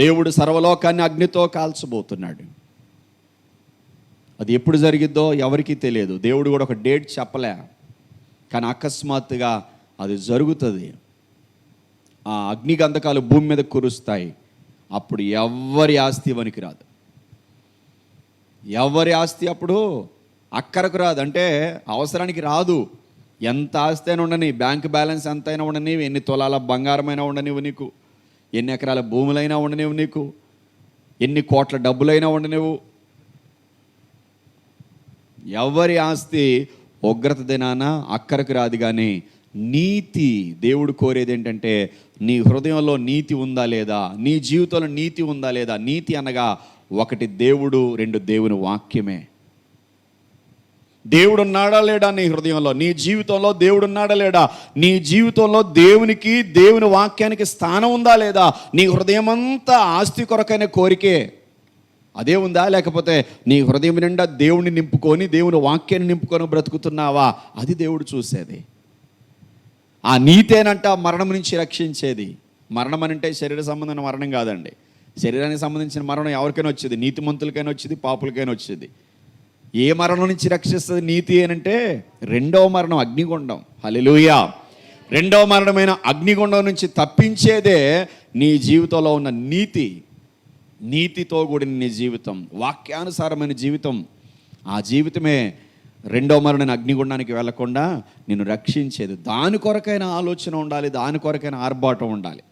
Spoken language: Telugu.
దేవుడు సర్వలోకాన్ని అగ్నితో కాల్చబోతున్నాడు. అది ఎప్పుడు జరిగిద్దో ఎవరికీ తెలియదు. దేవుడు కూడా ఒక డేట్ చెప్పలే. కానీ అకస్మాత్తుగా అది జరుగుతుంది. ఆ అగ్ని గంధకాలు భూమి మీద కురుస్తాయి. అప్పుడు ఎవరి ఆస్తి వనికి రాదు. ఎవరి ఆస్తి అప్పుడు అక్కరకు రాదు. అంటే అవసరానికి రాదు. ఎంత ఆస్తి అయినా ఉండని బ్యాంక్ బ్యాలెన్స్ ఎంత అయినా ఉండని ఎన్ని తులాల బంగారమైనా ఉండనివి నీకు. ఎన్ని ఎకరాల భూములైనా ఉండనేవు నీకు. ఎన్ని కోట్ల డబ్బులైనా ఉండనేవు ఎవరి ఆస్తి ఉగ్రత దినాన అక్కరకు రాదు కానీ నీతి దేవుడు కోరేది ఏంటంటే నీ హృదయంలో నీతి ఉందా లేదా నీ జీవితంలో నీతి ఉందా లేదా నీతి అనగా ఒకటి దేవుడు రెండు దేవుని వాక్యమే. దేవుడు ఉన్నాడా లేడా నీ హృదయంలో? నీ జీవితంలో దేవుడు ఉన్నాడా లేడా? నీ జీవితంలో దేవునికి దేవుని వాక్యానికి స్థానం ఉందా లేదా? నీ హృదయం అంతా ఆస్తి కొరకైన కోరికే. అదే ఉందా? లేకపోతే నీ హృదయం నిండా దేవుని నింపుకొని దేవుని వాక్యాన్ని నింపుకొని బ్రతుకుతున్నావా? అది దేవుడు చూసేది. ఆ నీతేనంట మరణం నుంచి రక్షించేది. మరణం అంటే శరీర సంబంధమైన మరణం కాదండి. శరీరానికి సంబంధించిన మరణం ఎవరికైనా వచ్చేది. నీతిమంతులకైనా వచ్చేది పాపులకైనా వచ్చేది. ఏ మరణం నుంచి రక్షిస్తుంది నీతి అనంటే రెండవ మరణం అగ్నిగుండం. హల్లెలూయా. రెండవ మరణమైన అగ్నిగుండం నుంచి తప్పించేదే నీ జీవితంలో ఉన్న నీతి. నీతితో కూడిన నీ జీవితం వాక్యానుసారమైన జీవితం. ఆ జీవితమే రెండో మరణమైన అగ్నిగుండానికి వెళ్ళకుండా నిన్ను రక్షించేది. దాని కొరకైన ఆలోచన ఉండాలి దాని కొరకైన ఆర్భాటం ఉండాలి.